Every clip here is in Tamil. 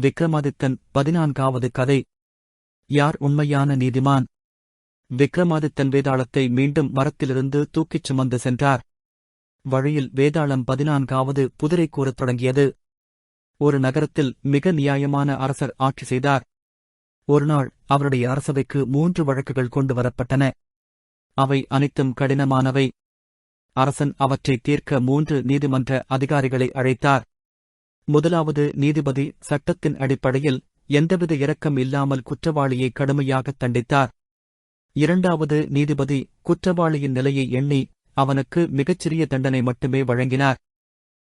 விக்ரமாதித்தன் பதினான்காவது கதை. யார் உண்மையான நீதிமான்? விக்ரமாதித்தன் வேதாளத்தை மீண்டும் மரத்திலிருந்து தூக்கிச் சுமந்து சென்றார். வழியில் வேதாளம் பதினான்காவது புதிரை கூறத் தொடங்கியது. ஒரு நகரத்தில் மிக நியாயமான அரசர் ஆட்சி செய்தார். ஒருநாள் அவருடைய அரசவைக்கு மூன்று வழக்குகள் கொண்டு வரப்பட்டன. அவை அனைத்தும் கடினமானவை. அரசன் அவற்றை தீர்க்க மூன்று நீதிமன்ற அதிகாரிகளை அழைத்தார். முதலாவது நீதிபதி சட்டத்தின் அடிப்படையில் எந்தவித இரக்கம் இல்லாமல் குற்றவாளியை கடுமையாகத் தண்டித்தார். இரண்டாவது நீதிபதி குற்றவாளியின் நிலையை எண்ணி அவனுக்கு மிகச்சிறிய தண்டனை மட்டுமே வழங்கினார்.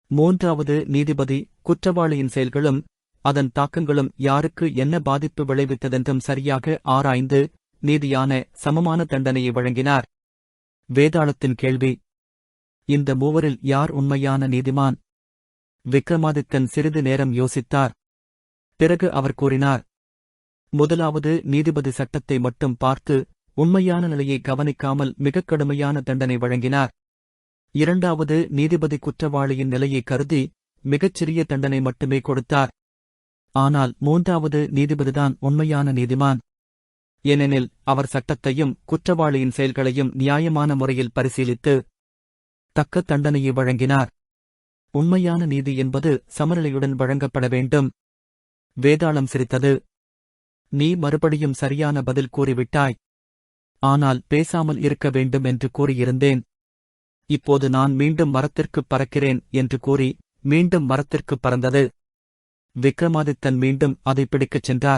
மூன்றாவது நீதிபதி குற்றவாளியின் செயல்களும் அதன் தாக்கங்களும் யாருக்கு என்ன பாதிப்பு விளைவித்ததென்றும் சரியாக ஆராய்ந்து நீதியான சமமான தண்டனையை வழங்கினார். வேதாளத்தின் கேள்வி இந்த மூவரில் யார் உண்மையான நீதிமான்? விக்ரமாதித்தன் சிறிது நேரம் யோசித்தார். பிறகு அவர் கூறினார் முதலாவது நீதிபதி சட்டத்தை மட்டும் பார்த்து உண்மையான நிலையை கவனிக்காமல் மிகக் கடுமையான தண்டனை வழங்கினார். இரண்டாவது நீதிபதி குற்றவாளியின் நிலையை கருதி மிகச்சிறிய தண்டனை மட்டுமே கொடுத்தார். ஆனால் மூன்றாவது நீதிபதிதான் உண்மையான நீதிமான். ஏனெனில் அவர் சட்டத்தையும் குற்றவாளியின் செயல்களையும் நியாயமான முறையில் பரிசீலித்து தக்க தண்டனையை வழங்கினார். உண்மையான நீதி என்பது சமநிலையுடன் வழங்கப்பட வேண்டும். வேதாளம் சிரித்தது. நீ மறுபடியும் சரியான பதில் கூறிவிட்டாய். ஆனால் பேசாமல் இருக்க வேண்டும் என்று கூறியிருந்தேன். இப்போது நான் மீண்டும் மரத்திற்குப் பறக்கிறேன் என்று கூறி மீண்டும் மரத்திற்குப் பறந்தது. விக்ரமாதித்தன் மீண்டும் அதை பிடிக்கச் சென்றார்.